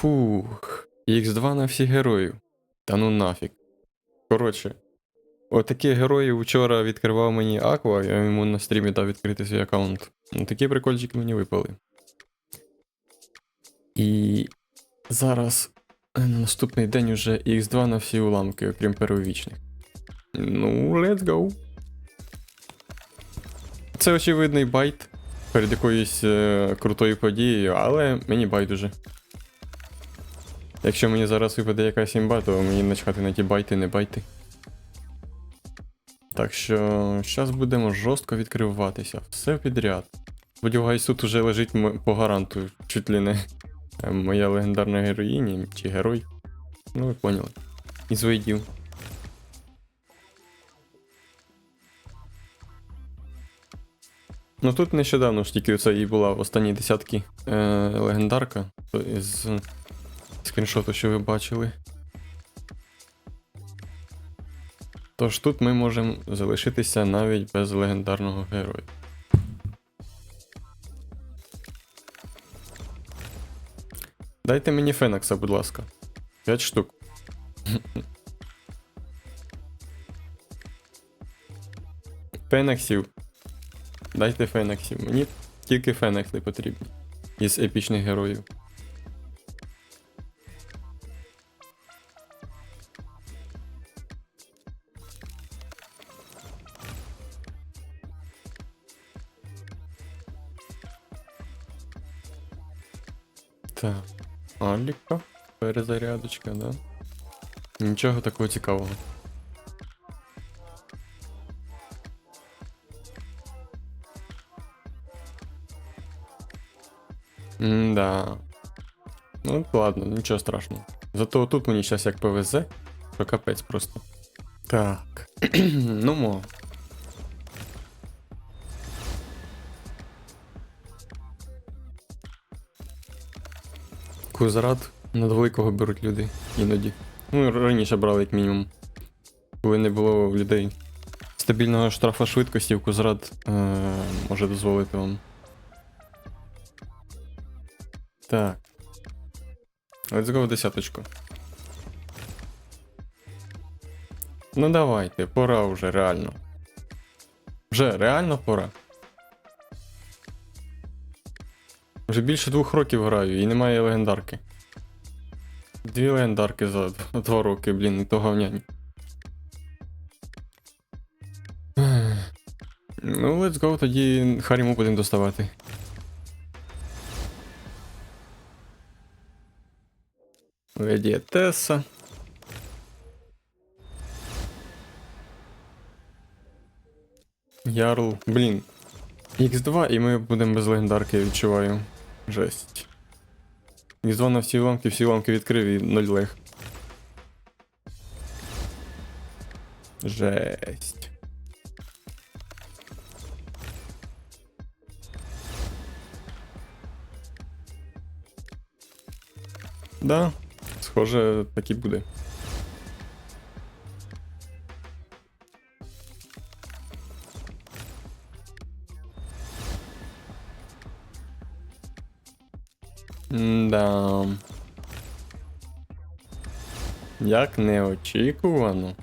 Фух. Х2 на всіх героїв. Та ну нафіг. Коротше. Отакі герої вчора відкривав мені Аква, я йому на стрімі дав відкрити свій аккаунт. Ну, такі прикольчики мені випали. І зараз е, на наступний день уже Х2 на всі уламки, окрім первовічних. Ну, let's go. Це очевидний байт перед якоюсь е, крутою подією, але мені байдуже. Якщо мені зараз випаде якась імба, то мені начхати на ті байти, не байти. Так що зараз будемо жорстко відкриватися. Все підряд. Сподіваюсь, тут уже лежить по гаранту, чуть ли не е, моя легендарна героїня чи герой. Ну, ви поняли. Із вийдів. Ну тут нещодавно ж тільки це і була в останній десятки е, легендарка із скріншоту, що ви бачили. Тож тут ми можемо залишитися навіть без легендарного героя. Дайте мені Фенакса, будь ласка. 5 штук. Фенаксів. Дайте Фенаксів. Мені тільки Фенакси потрібні. Із епічних героїв. Так. Аліка. Перезарядочка, да? Нічого такого цікавого. Да. Ну, ладно, нічого страшного. Зато тут мені зараз як повезе, що капець просто. Так. ну мо. Кузарат над великого беруть люди іноді. Ну, раніше брали як мінімум. Коли не було в людей стабільного штрафа швидкості, в Кузрат е- може дозволити вам. Так. Let's go в десяточку. Ну давайте, пора вже реально. Вже реально пора. Вже більше двох років граю і немає легендарки. Дві легендарки за два роки, блін, і то говняні. Ну, let's go, тоді Харіму будемо доставати. Леді Теса. Ярл. Блін. Х2 і ми будемо без легендарки, відчуваю. Жесть. Х2 на всі ломки, всі ломки відкрив і 0 лег. Жесть. Да, схоже, так і буде. Да. Як неочікувано.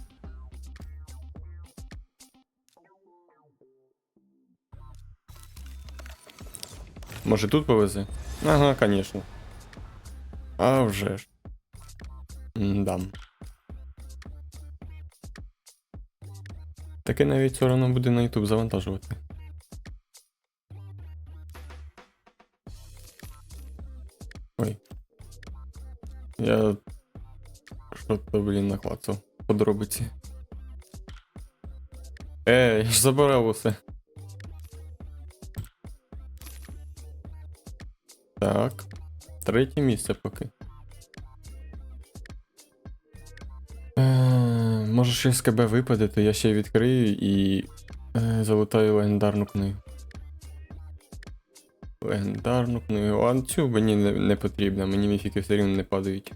Може тут повезе? Ага, конечно. А вже ж. Да. Таке навіть все одно буде на YouTube завантажувати. Ой. Я. Що-то, блін, наклацав. Подробиці. Ей, я ж забирав усе. Так. Третє місце поки. Е, може щось з КБ випаде, то я ще відкрию і е, залутаю легендарну книгу. Легендарну книгу. А цю мені не, не потрібно, мені міфіки все рівно не падають.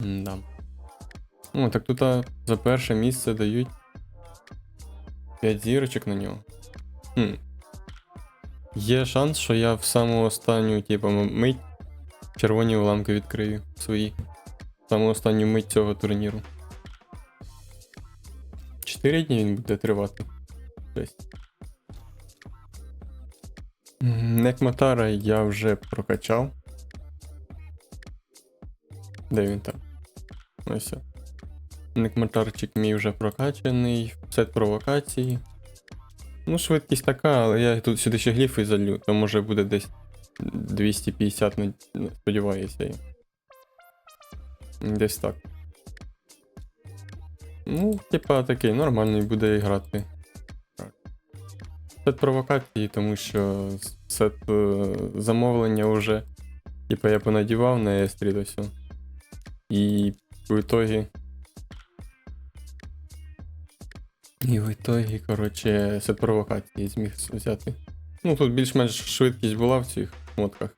Да. О, так тут за перше місце дають 5 зірочок на нього. Хм. Є шанс, що я в саму останню, типу, м- мить Червоні уламки відкрию свої. Саму останню мить цього турніру. Чотири дні він буде тривати. Десь. Некматара я вже прокачав. Де він там? Ось. Некматарчик мій вже прокачаний, сет провокації. Ну, швидкість така, але я тут сюди ще гліфи залю, то може буде десь 250, на- на- сподіваюся. Десь так. Ну, типа такий нормальний буде грати. Сет провокації, тому що сет е, замовлення вже. Типа я понадівав на естрі все. І в итогі. І в итогі, коротше, сет провокації зміг взяти. Ну, тут більш-менш швидкість була в цих мотках.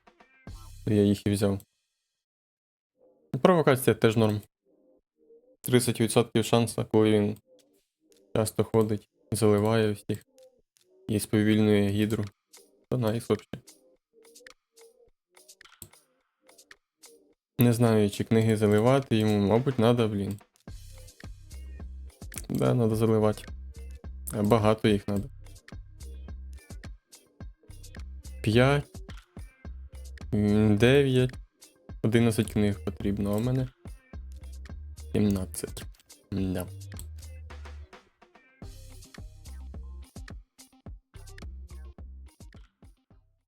Я їх і взяв. Провокація теж норм. 30% шанса, коли він часто ходить, заливає всіх і сповільнює гідру. То найс вообще. Не знаю, чи книги заливати йому, мабуть, надо, блін. Да, надо заливати. Багато їх надо. 5, 9, 11 книг потрібно, а у мене 17. Да.